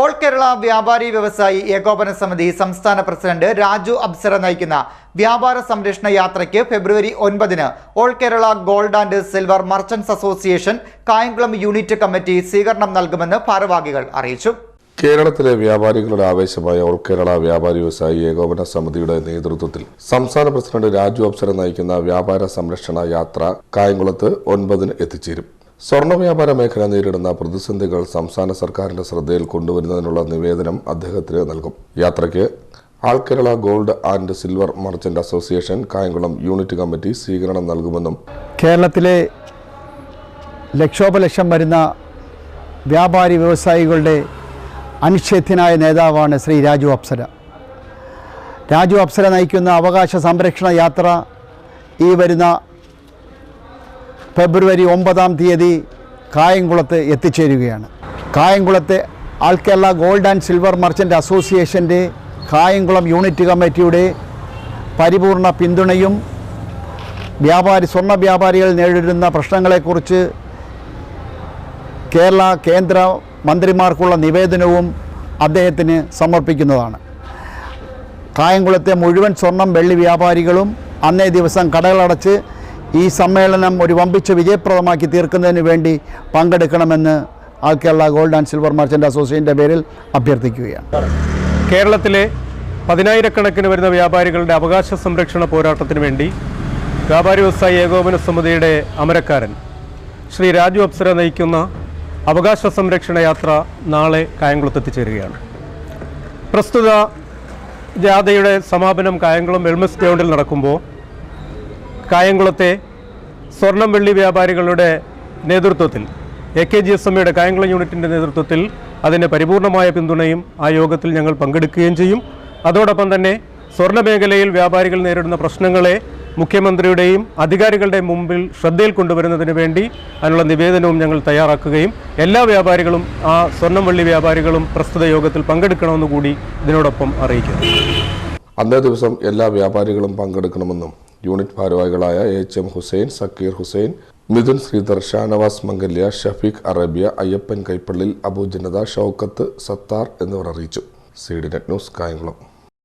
All Kerala വ്യാപാരി വ്യവസായി ഏകോപന സമിതി സംസ്ഥാന പ്രസിഡന്റ് രാജു അബ്സര നയിക്കുന്ന വ്യാപാര സംരക്ഷണ യാത്രയ്ക്ക് ഫെബ്രുവരി ഒൻപതിന് all Kerala gold and silver merchants association Kayamkulam unit committee സ്വീകരണം നൽകുമെന്ന് ഭാരവാഹികൾ അറിയിച്ചു. കേരളത്തിലെ വ്യാപാരികളുടെ ആവേശമായ ഓൾ കേരള വ്യാപാരി വ്യവസായി ഏകോപന സമിതിയുടെ നേതൃത്വത്തിൽ സംസ്ഥാന പ്രസിഡന്റ് രാജു അബ്സര നയിക്കുന്ന വ്യാപാര സംരക്ഷണ യാത്ര കായംകുളത്ത് ഒൻപതിന് എത്തിച്ചേരും. സ്വർണ വ്യാപാര മേഖല നേരിടുന്ന പ്രതിസന്ധികൾ സംസ്ഥാന സർക്കാരിന്റെ ശ്രദ്ധയിൽ കൊണ്ടുവരുന്നതിനുള്ള നിവേദനം അദ്ദേഹത്തിന് നൽകും. യാത്രയ്ക്ക് all Kerala gold and silver merchant association Kayamkulam unit committee സ്വീകരണം നൽകുമെന്നും കേരളത്തിലെ ലക്ഷോപലക്ഷം വരുന്ന വ്യാപാരി വ്യവസായികളുടെ അനിശ്ചയത്തിനായ നേതാവാണ് ശ്രീ രാജു അപ്സര. രാജു അപ്സര നയിക്കുന്ന അവകാശ സംരക്ഷണ യാത്ര ഈ വരുന്ന ഫെബ്രുവരി ഒമ്പതാം തീയതി കായംകുളത്ത് എത്തിച്ചേരുകയാണ്. കായംകുളത്തെ all Kerala gold and silver merchant അസോസിയേഷന്റെ കായംകുളം യൂണിറ്റ് കമ്മിറ്റിയുടെ പരിപൂർണ പിന്തുണയും വ്യാപാരി സ്വർണ വ്യാപാരികൾ നേരിടുന്ന പ്രശ്നങ്ങളെക്കുറിച്ച് കേരള കേന്ദ്ര മന്ത്രിമാർക്കുള്ള നിവേദനവും അദ്ദേഹത്തിന് സമർപ്പിക്കുന്നതാണ്. കായംകുളത്തെ മുഴുവൻ സ്വർണം വെള്ളി വ്യാപാരികളും അന്നേ ദിവസം കടകളടച്ച് ഈ സമ്മേളനം ഒരു വമ്പിച്ച വിജയപ്രദമാക്കി തീർക്കുന്നതിന് വേണ്ടി പങ്കെടുക്കണമെന്ന് all Kerala gold and silver merchant അസോസിയേഷന്റെ പേരിൽ അഭ്യർത്ഥിക്കുകയാണ്. കേരളത്തിലെ പതിനായിരക്കണക്കിന് വരുന്ന വ്യാപാരികളുടെ അവകാശ സംരക്ഷണ പോരാട്ടത്തിന് വേണ്ടി വ്യാപാരി വ്യവസായി ഏകോപന സമിതിയുടെ അമരക്കാരൻ ശ്രീ രാജു അപ്സര നയിക്കുന്ന അവകാശ സംരക്ഷണ യാത്ര നാളെ കായംകുളത്ത് എത്തിച്ചേരുകയാണ്. പ്രസ്തുത ജാഥയുടെ സമാപനം കായംകുളം എൽമസ് ഗ്രൗണ്ടിൽ നടക്കുമ്പോൾ കായംകുളത്തെ സ്വർണം വെള്ളി വ്യാപാരികളുടെ നേതൃത്വത്തിൽ എ കെ ജി എസ് എമ്മയുടെ കായംകുളം യൂണിറ്റിന്റെ നേതൃത്വത്തിൽ അതിന്റെ പരിപൂർണമായ പിന്തുണയും ആ യോഗത്തിൽ ഞങ്ങൾ പങ്കെടുക്കുകയും ചെയ്യും. അതോടൊപ്പം തന്നെ സ്വർണ മേഖലയിൽ വ്യാപാരികൾ നേരിടുന്ന പ്രശ്നങ്ങളെ മുഖ്യമന്ത്രിയുടെയും അധികാരികളുടെയും മുമ്പിൽ ശ്രദ്ധയിൽ കൊണ്ടുവരുന്നതിന് വേണ്ടി അതിനുള്ള നിവേദനവും ഞങ്ങൾ തയ്യാറാക്കുകയും എല്ലാ വ്യാപാരികളും ആ സ്വർണം വെള്ളി വ്യാപാരികളും പ്രസ്തുത യോഗത്തിൽ പങ്കെടുക്കണമെന്ന് കൂടി ഇതിനോടൊപ്പം അറിയിക്കുന്നു. അന്നേ ദിവസം എല്ലാ വ്യാപാരികളും പങ്കെടുക്കണമെന്നും യൂണിറ്റ് ഭാരവാഹികളായ H M Hussain Zakir Hussain Mithun Sridhar Shanavas Mangalya Shafeeq Arabia Ayyappan Kaippallil Abu Janatha Shoukath Sathar എന്നിവർ അറിയിച്ചു. C D net news Kayamkulam.